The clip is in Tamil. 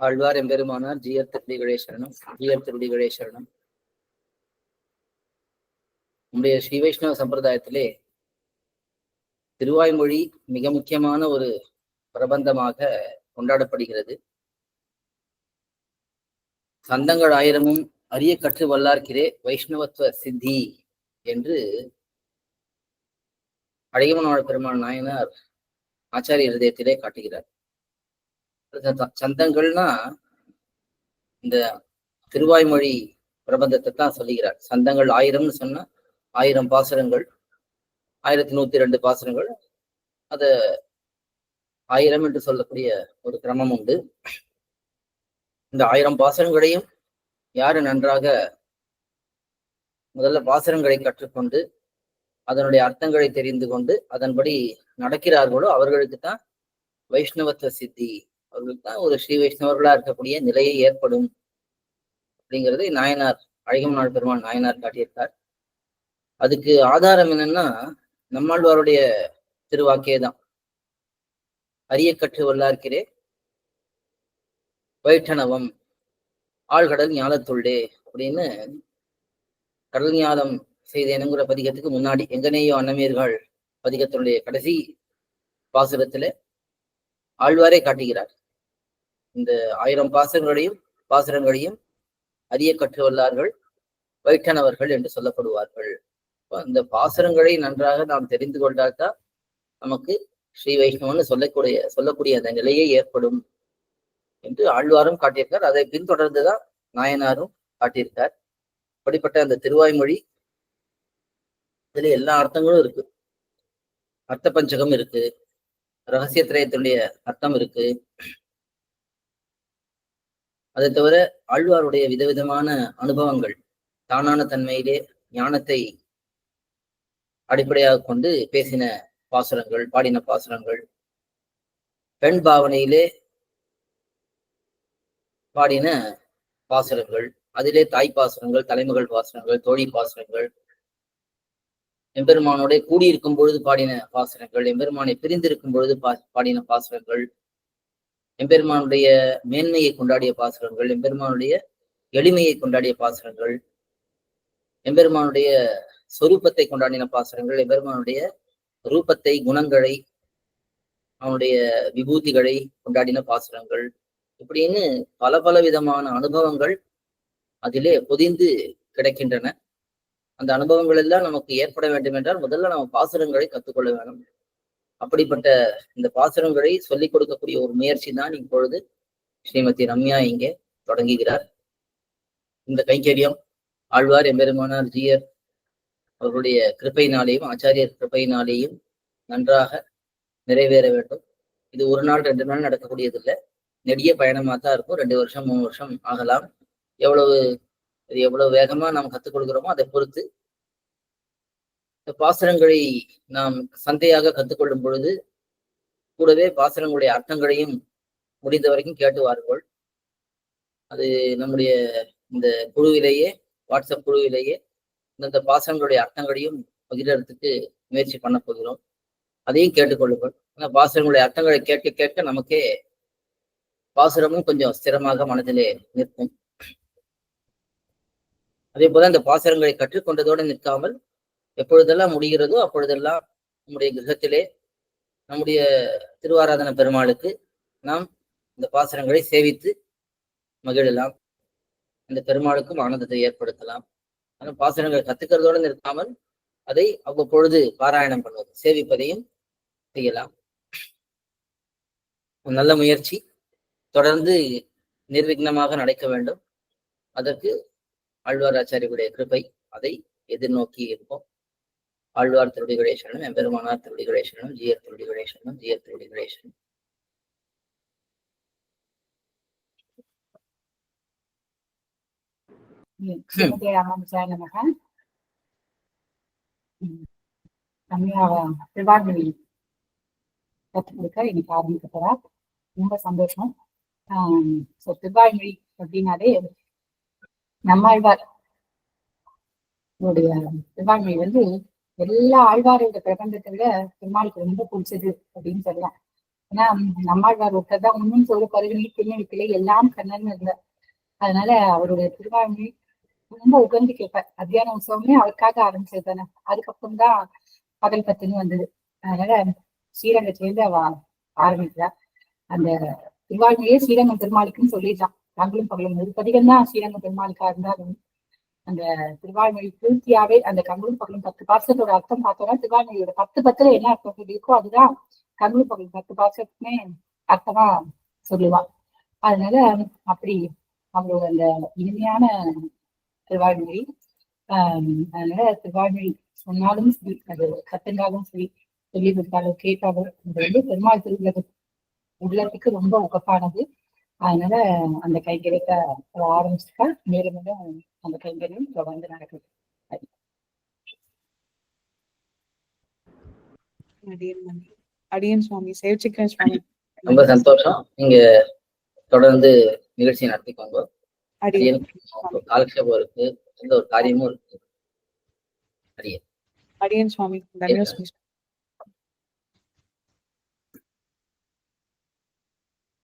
ஆழ்வார் எம்பெருமானார் ஜியர் திருடி சரணம் ஜியர் திருடிகளே சரணம் நம்முடைய ஸ்ரீ வைஷ்ணவ சம்பிரதாயத்திலே திருவாய்மொழி மிக முக்கியமான ஒரு பிரபந்தமாக கொண்டாடப்படுகிறது. சந்தங்கள் ஆயிரமும் அரிய கற்று வல்லார்க்கிறே வைஷ்ணவத்துவ சித்தி என்று அழகிமனாள் பெருமாள் நாயனார் ஆச்சாரிய ஹிருதயத்திலே காட்டுகிறார். சந்தங்கள்னா இந்த திருவாய்மொழி பிரபந்தத்தை தான் சொல்லுகிறார். சந்தங்கள் ஆயிரம்னு சொன்னா ஆயிரம் பாசுரங்கள் ஆயிரத்தி நூத்தி ரெண்டு பாசுரங்கள். அத ஆயிரம் என்று சொல்லக்கூடிய ஒரு கிரமம் உண்டு. இந்த ஆயிரம் பாசுரங்களையும் யாரு நன்றாக முதல்ல பாசுரங்களை கற்றுக்கொண்டு அதனுடைய அர்த்தங்களை தெரிந்து கொண்டு அதன்படி நடக்கிறார்களோ அவர்களுக்கு தான் வைஷ்ணவத்துவ சித்தி அவர்களுக்கு தான் ஒரு ஸ்ரீ வைஷ்ணவர்களா இருக்கக்கூடிய நிலையை ஏற்படும் அப்படிங்கிறது நாயனார் அழகம்நாள் பெருமான் நாயனார் காட்டியிருக்கார். அதுக்கு ஆதாரம் என்னன்னா நம்மாழ்வாருடைய திருவாக்கே தான் அரிய கற்று வல்லார்க்கிறே வைட்டணவம் ஆழ்கடல் ஞானத்துள்ளே அப்படின்னு கடல் ஞானம் செய்தேனுங்கிற பதிகத்துக்கு முன்னாடி எங்கனேயோ அன்னமீர்கள் பதிகத்தினுடைய கடைசி பாசுரத்துல ஆழ்வாரே காட்டுகிறார். இந்த ஆயிரம் பாசுரங்களையும் பாசுரங்களையும் அறிய கற்றுவல்லார்கள் வைட்டனவர்கள் என்று சொல்லப்படுவார்கள். இந்த பாசுரங்களை நன்றாக நாம் தெரிந்து கொண்டால்தான் நமக்கு ஸ்ரீ வைஷ்ணவன் சொல்லக்கூடிய சொல்லக்கூடிய அந்த நிலையே ஏற்படும் என்று ஆழ்வாரும் காட்டியிருக்கார். அதை பின்தொடர்ந்துதான் நாயனாரும் காட்டியிருக்கார். அப்படிப்பட்ட அந்த திருவாய்மொழி இதுல எல்லா அர்த்தங்களும் இருக்கு. அர்த்த பஞ்சகம் இருக்கு. ரகசிய திரயத்தினுடைய அர்த்தம் இருக்கு. அதை தவிர ஆழ்வாருடைய விதவிதமான அனுபவங்கள் தானான தன்மையிலே ஞானத்தை அடிப்படையாக கொண்டு பேசின பாசுரங்கள் பாடின பாசுரங்கள். பெண் பாவனையிலே பாடின பாசுரங்கள். அதிலே தாய் பாசுரங்கள் தலைமகள் பாசுரங்கள் தோழி பாசுரங்கள். எம்பெருமானோட கூடியிருக்கும் பொழுது பாடின பாசுரங்கள் எம்பெருமானை பிரிந்திருக்கும் பொழுது பா பாடின பாசுரங்கள். எம்பெருமானுடைய மேன்மையை கொண்டாடிய பாசுரங்கள் எம்பெருமானுடைய எளிமையை கொண்டாடிய பாசுரங்கள் எம்பெருமானுடைய சொரூபத்தை கொண்டாடின பாசுரங்கள் எம்பெருமானுடைய ரூபத்தை குணங்களை அவனுடைய விபூதிகளை கொண்டாடின பாசுரங்கள். இப்படின்னு பல பல விதமான அனுபவங்கள் அதிலே பொதிந்து கிடைக்கின்றன. அந்த அனுபவங்கள் எல்லாம் நமக்கு ஏற்பட வேண்டும் என்றால் முதல்ல நம்ம பாசுரங்களை கற்றுக்கொள்ள வேண்டும். அப்படிப்பட்ட இந்த பாசுரங்களை சொல்லிக் கொடுக்கக்கூடிய ஒரு முயற்சி தான் இப்பொழுது ஸ்ரீமதி ரம்யா இங்கே தொடங்குகிறார். இந்த கைங்கரியம் ஆழ்வார் எம்பெருமானார் ஜியர் அவர்களுடைய கிருப்பையினாலேயும் ஆச்சாரியர் கிருப்பையினாலேயும் நன்றாக நிறைவேற வேண்டும். இது ஒரு நாள் ரெண்டு நாள் நடக்கக்கூடியது இல்லை நெடிய பயணமாக தான் இருக்கும். ரெண்டு வருஷம் மூணு வருஷம் ஆகலாம். எவ்வளவு இது எவ்வளவு வேகமா நாம் கற்றுக் கொடுக்குறோமோ அதை பொறுத்து இந்த பாசுரங்களை நாம் சந்தையாக கற்றுக்கொள்ளும் பொழுது கூடவே பாசுரங்களுடைய அர்த்தங்களையும் முடிந்த வரைக்கும் கேட்டுவார்கள் அது நம்முடைய இந்த குழுவிலேயே வாட்ஸ்அப் குழுவிலேயே இந்தந்த பாசனங்களுடைய அர்த்தங்களையும் பகிர்றதுக்கு முயற்சி பண்ண போகிறோம். அதையும் கேட்டுக்கொள்ளுங்கள். ஆனா பாசுரங்களுடைய அர்த்தங்களை கேட்க கேட்க நமக்கே பாசுரமும் கொஞ்சம் ஸ்திரமாக மனதிலே நிற்கும். அதே போல இந்த பாசுரங்களை கற்றுக்கொண்டதோடு நிற்காமல் எப்பொழுதெல்லாம் முடிகிறதோ அப்பொழுதெல்லாம் நம்முடைய கிரகத்திலே நம்முடைய திருவாராதன பெருமாளுக்கு நாம் இந்த பாசுரங்களை சேவித்து மகிழலாம். இந்த பெருமாளுக்கும் ஆனந்தத்தை ஏற்படுத்தலாம். ஆனால் பாசுரங்களை கத்துக்கிறதோடு நிற்காமல் அதை அவ்வப்பொழுது பாராயணம் பண்ணுவது சேவிப்பதையும் செய்யலாம். நல்ல முயற்சி தொடர்ந்து நிர்விக்னமாக நடக்க வேண்டும். அதற்கு ஆழ்வார் ஆச்சாரியருடைய கிருப்பை அதை எதிர்நோக்கி இருப்போம். ஆழ்வார் திருடி கணேசனும் எம்பெருமானார் திருடி ஜீயர் ஜியர் திருடி கணேசனும். ஜியர் திருடி கற்றுக் கொடுக்க இன்னைக்கு ஆரம்பிக்க ரொம்ப சந்தோஷம். ஸோ திருவாய்மொழி அப்படின்னாலே நம்மாழ்வார் திருவாய்மொழி வந்து எல்லா ஆழ்வாரோட பிரபந்தத்தை விட பெருமாளுக்கு ரொம்ப பிடிச்சது அப்படின்னு சொல்லலாம். ஏன்னா நம்மாழ்வார் ஒருத்தர் தான் உண்மையும் சொல்ல பருகினி திருநெல்வேலியில எல்லாம் கண்ணன் இருந்தார் அதனால அவருடைய திருவாழ்மை ரொம்ப உகந்து கேட்பார். அத்தியான உற்சவமே அவருக்காக ஆரம்பிச்சது தானே. அதுக்கப்புறம் தான் பகல் பத்துன்னு வந்தது. அதனால ஸ்ரீரங்கத்திலேருந்து அவ ஆரம்பிக்கிறா. அந்த திருவாழ்மையே ஸ்ரீரங்கம் பெருமாளுக்குன்னு சொல்லிடலாம் நாங்களும் பகலும் ஒரு பதிகம் தான் ஸ்ரீரங்கம் பெருமாளுக்கா இருந்தாலும். அந்த திருவாய்மொழி பூர்த்தியாவே அந்த கங்களூர் பகலும் பத்து பாசத்தோட அர்த்தம் பார்த்தோம்னா திருவாய்மொழியோட பத்து பத்துல என்ன அர்த்தம் சொல்லியிருக்கோ அதுதான் கங்களூர் பகலும் பத்து பாசத்துமே அர்த்தமா சொல்லுவான். அதனால அப்படி அவளோட அந்த இனிமையான திருவாய்மொழி ஆஹ் அதனால திருவாய்மொழி சொன்னாலும் சரி அது கத்துனாலும் சரி சொல்லி கொடுத்தாலும் கேட்டாலும் இது வந்து பெருமாள் திருவிழா உள்ளத்துக்கு ரொம்ப உகப்பானது. அதனால அந்த கைங்கரியத்தை அவ ஆரம்பிச்சிருக்கா மேலும் மேலும் அந்த கைங்கரியம் தொடர்ந்து நடக்குது. அடியன் சுவாமி. சேவிச்சிக்கிறேன் சுவாமி. ரொம்ப சந்தோஷம். நீங்க தொடர்ந்து நிகழ்ச்சி நடத்திக்கோங்க. அடியன். அடியேன். காலக்ஷேபம் இருக்கு. எந்த ஒரு காரியமும் இருக்கு. அடியேன். அடியன் சுவாமி. தன்யவாஸ்மி